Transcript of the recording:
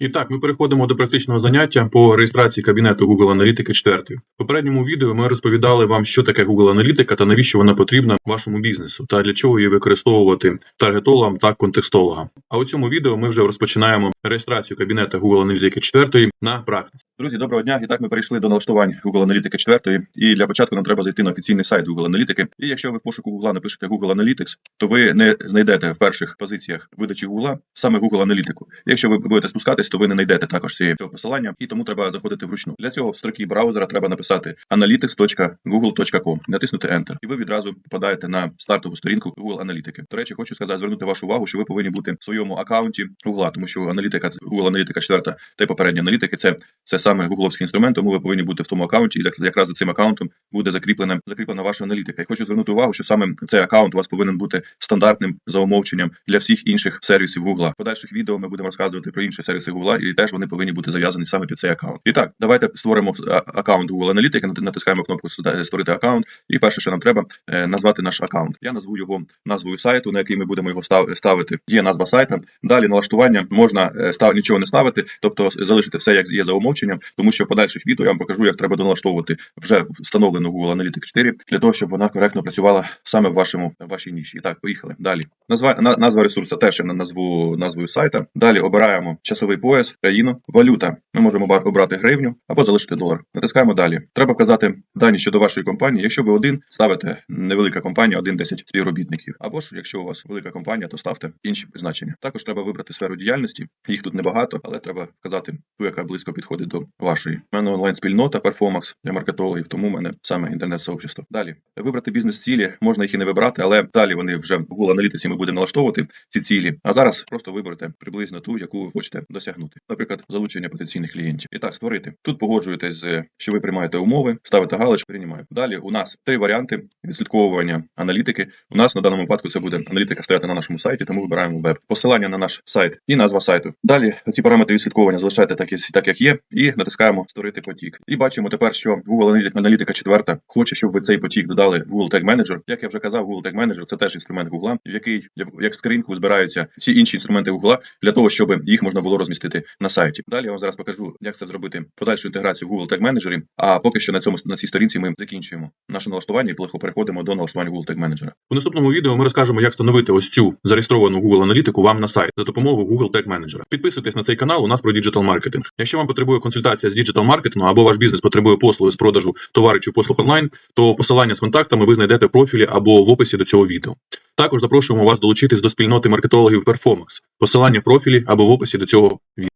І так, ми переходимо до практичного заняття по реєстрації кабінету Google Аналітики 4. В попередньому відео ми розповідали вам, що таке Google Аналітика та навіщо вона потрібна вашому бізнесу, та для чого її використовувати таргетологам та контекстологам. А у цьому відео ми вже розпочинаємо реєстрацію кабінету Google Аналітики 4 на практиці. Друзі, доброго дня. І так ми перейшли до налаштувань Google Аналітики 4. І для початку нам треба зайти на офіційний сайт Google Аналітики. І якщо ви в пошуку Google напишете Google Analytics, то ви не знайдете в перших позиціях видачі Google саме Google Аналітику. Якщо ви будете спускатись, то ви не знайдете також цього посилання, і тому треба заходити вручну. Для цього в строкі браузера треба написати analytics.google.com, натиснути Enter, і ви відразу попадаєте на стартову сторінку Google Аналітики. До речі, хочу сказати, звернути вашу увагу, що ви повинні бути в своєму аккаунті Google, тому що аналітика Google Аналітика 4 та й попередні аналітики це це саме гугловський інструмент, тому ви повинні бути в тому аккаунті, і як- якраз за цим аккаунтом буде закріплена закріплена ваша аналітика. І хочу звернути увагу, що саме цей аккаунт у вас повинен бути стандартним за умовченням для всіх інших сервісів Google. В подальших відео ми будемо розказувати про інші сервіси Google, і теж вони повинні бути зав'язані саме під цей аккаунт. І так, давайте створимо аккаунт Google нати- натискаємо кнопку «Сюди- створити аккаунт. І перше, що нам треба, е, назвати наш аккаунт. Я назву його назвою сайту, на який ми будемо його ставити. Є назва сайта. Далі налаштування можна е, став нічого не ставити, тобто залишити все як є за умовченням, тому що в подальших відео я вам покажу, як треба доналаштовувати вже встановлену Google Analytics 4 для того, щоб вона коректно працювала саме в вашому в вашій ніші. І так, поїхали. Далі. Назва на, назва ресурсу теж на назву назвою сайта. Далі обираємо часовий пояс, країну, валюта. Ми можемо обрати гривню або залишити долар. Натискаємо далі. Треба вказати дані щодо вашої компанії. Якщо ви один, ставите невелика компанія, 1-10 співробітників. Або ж, якщо у вас велика компанія, то ставте інші призначення. Також треба вибрати сферу діяльності. Їх тут небагато, але треба вказати ту, яка близько підходить до вашої. У мене онлайн-спільнота Performax для маркетологів, тому в мене саме інтернет-сообщество. Далі вибрати бізнес-цілі можна їх і не вибрати, але далі вони вже в Google аналітиці ми будемо налаштовувати ці цілі. А зараз просто виберете приблизно ту, яку ви хочете досягнути. Наприклад, залучення потенційних клієнтів. І так, створити. Тут погоджуєтесь, з, що ви приймаєте умови, ставите галочку, приймаю. Далі у нас три варіанти відслідковування аналітики. У нас на даному випадку це буде аналітика стояти на нашому сайті, тому вибираємо веб. Посилання на наш сайт і назва сайту. Далі ці параметри відслідковування залишайте так, так як є, і натискаємо створити потік. І бачимо тепер, що Google аналітика 4 хоче, щоб ви цей потік додали в Google Tag Manager. Як я вже казав, Google Tag Manager – це теж інструмент Google, в який як скриньку збираються всі інші інструменти Google для того, щоб їх можна було розмістити на сайті. Далі я вам зараз покажу, як це зробити подальшу інтеграцію в Google Tag Manager. А поки що на цьому на цій сторінці ми закінчуємо наше налаштування і легко переходимо до налаштування Google Tag Manager. У наступному відео ми розкажемо, як встановити ось цю зареєстровану Google аналітику вам на сайт за допомогою Google Tag Manager. Підписуйтесь на цей канал. У нас про діджитал маркетинг. Якщо вам потребує консультація з діджитал маркетингу або ваш бізнес потребує послуги з продажу товарів чи послуг онлайн, то посилання з контактами ви знайдете в профілі або в описі до цього відео. Також запрошуємо вас долучитись до спільноти маркетологів Performance. Посилання в профілі або в описі до цього відео.